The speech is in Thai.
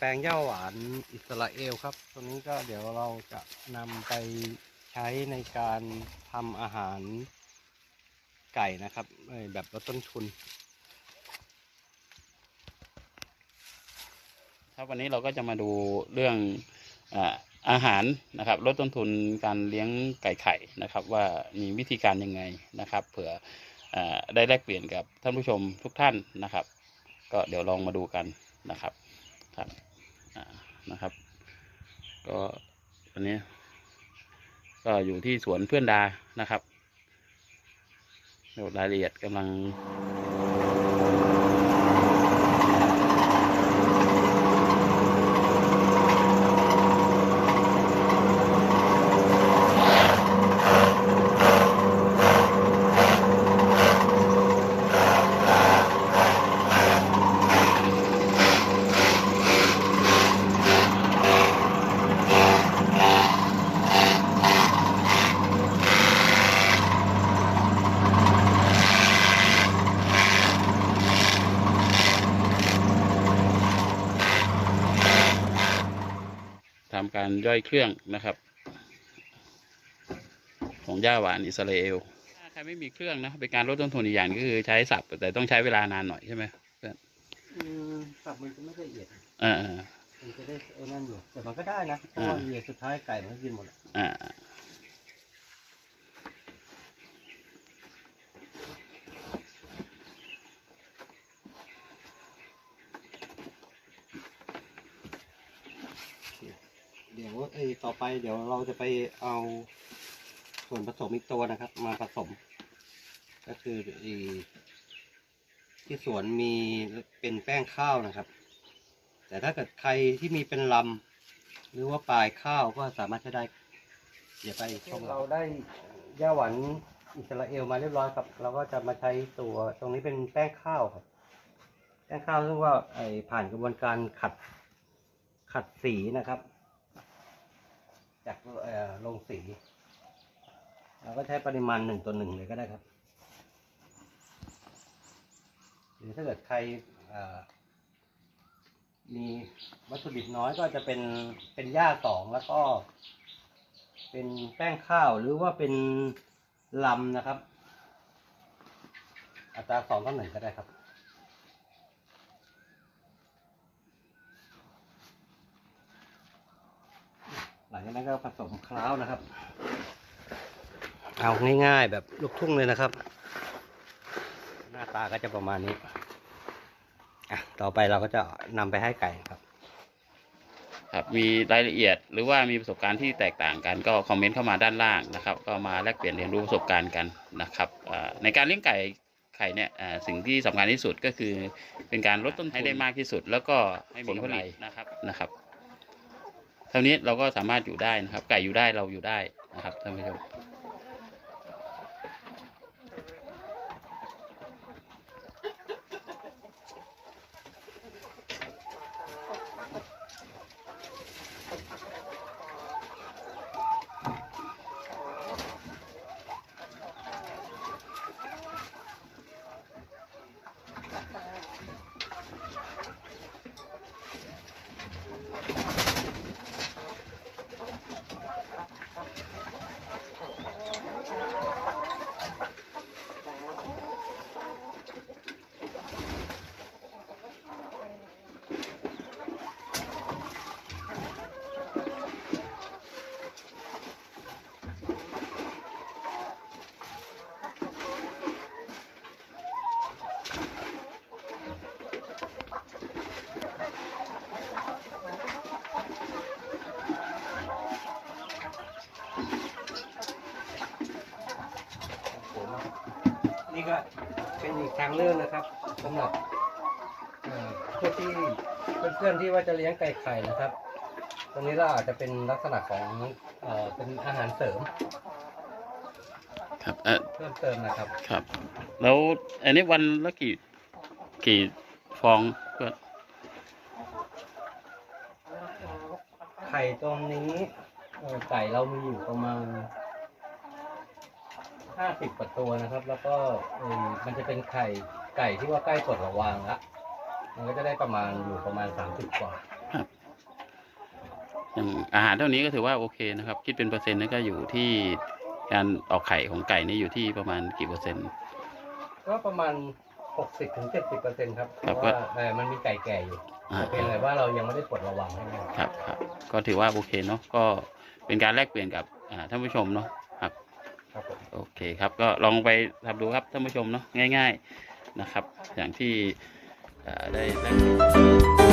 แปลงหญ้าหวานอิสราเอลครับ ตัวนี้ก็เดี๋ยวเราจะนำไปใช้ในการทำอาหารไก่นะครับแบบลดต้นทุน ครับวันนี้เราก็จะมาดูเรื่องอาหารนะครับลดต้นทุนการเลี้ยงไก่ไข่นะครับ ว่ามีวิธีการยังไงนะครับ เผื่ออได้แลกเปลี่ยนกับท่านผู้ชมทุกท่านนะครับ ก็เดี๋ยวลองมาดูกันนะครับครับ นะครับ ก็วันนี้ ก็อยู่ที่สวนเพื่อนดานะครับรายละเอียดกำลัง การย่อยเครื่องนะครับ ของหญ้าหวานอิสราเอลถ้าใครไม่มีเครื่องนะเป็นการลดต้นทุนอีกอย่างก็คือใช้สับแต่ต้องใช้เวลานานหน่อยใช่ไหมอืมสับมันก็ไม่ละเอียดอ่ามันจะได้ไอ้นั่นอยู่แต่มันก็ได้นะเพราะว่าละเอียดสุดท้ายไก่มันก็กินหมดอะอ่า เดี๋ยวไอ้ต่อไปเดี๋ยวเราจะไปเอาส่วนผสมอีกตัวนะครับ มาผสม ก็คืออ้ที่สวนมีเป็นแป้งข้าวนะครับ แต่ถ้าเกิดใครที่มีเป็นลำหรือว่าปลายข้าวก็สามารถใช้ได้เดี๋ยวไปชมเราได้ย่าหวานอิสราเอลมาเรียบร้อยครับ เราก็จะมาใช้ตัวตรงนี้เป็นแป้งข้าวครับ แป้งข้าวซึ่งว่าไอผ่านกระบวนการขัดขัดสีนะครับ จากโรงสี เราก็ใช้ปริมาณหนึ่งต่อหนึ่งเลยก็ได้ครับ หรือถ้าเกิดใครมีวัตถุดิบน้อยก็จะเป็นเป็นหญ้าสองแล้วก็ เป็นแป้งข้าวหรือว่าเป็นลำนะครับ อัตราสองต่อหนึ่งก็ได้ครับ ลังจากนั้นก็ผสมเคล้าวนะครับ เอาง่ายๆแบบลูกทุ่งเลยนะครับ หน้าตาก็จะประมาณนี้อะต่อไปเราก็จะนำไปให้ไก่ครับ ครับมีรายละเอียดหรือว่ามีประสบการณ์ที่แตกต่างกันก็คอมเมนต์เข้ามาด้านล่างนะครับ ก็มาแลกเปลี่ยนเรียนรู้ประสบการณ์กันนะครับอ่าในการเลี้ยงไก่ไข่เนี่ยอ่าสิ่งที่สำคัญที่สุดก็คือเป็นการลดต้นทุนให้ได้มากที่สุด แล้วก็ให้ผลผลิตนะครับนะครับ เท่านี้เราก็สามารถอยู่ได้นะครับ ไก่อยู่ได้เราอยู่ได้นะครับท่านผู้ชม นี่ก็เป็นอีกทางเลือกนะครับสำหรับเอ่อพวกที่เพื่อนๆที่ว่าจะเลี้ยงไก่ไข่นะครับ ตรงนี้เราอาจจะเป็นลักษณะของเอ่อเป็นอาหารเสริมครับเอ่อเพิ่มเติมนะครับ ครับ แล้วอันนี้วันละกี่กี่ฟองเพื่อนไข่ตรงนี้เอ่อ ไก่เรามีอยู่ประมาณห้าสิบกว่าตัวนะครับ แล้วก็เอ่อมันจะเป็นไข่ไก่ที่ว่าใกล้ปลดระวางละมันก็จะได้ประมาณอยู่ประมาณสามสิบกว่าครับอย่างอาหารเท่านี้ก็ถือว่าโอเคนะครับ คิดเป็นเปอร์เซ็นต์นั่นก็อยู่ที่การออกไข่ของไก่นี่อยู่ที่ประมาณกี่เปอร์เซ็นต์ ก็ประมาณหกสิบถึงเจ็ดสิบเปอร์เซ็นต์ครับเพครับราะว่าเอ่อมันมีไก่แก่อยู่อ่าแต่เป็นอะไรว่าเรายังไม่ได้ปลดระวังให้มันครับครับ ก็ถือว่าโอเคเนาะก็ เป็นการแลกเปลี่ยนกับอ่าท่านผู้ชมเนาะครับครับผมโอเคครับก็ลองไปทำดูครับท่านผู้ชมเนาะง่าย ๆนะครับ อย่างที่อ่าได้แลกเปลี่ยน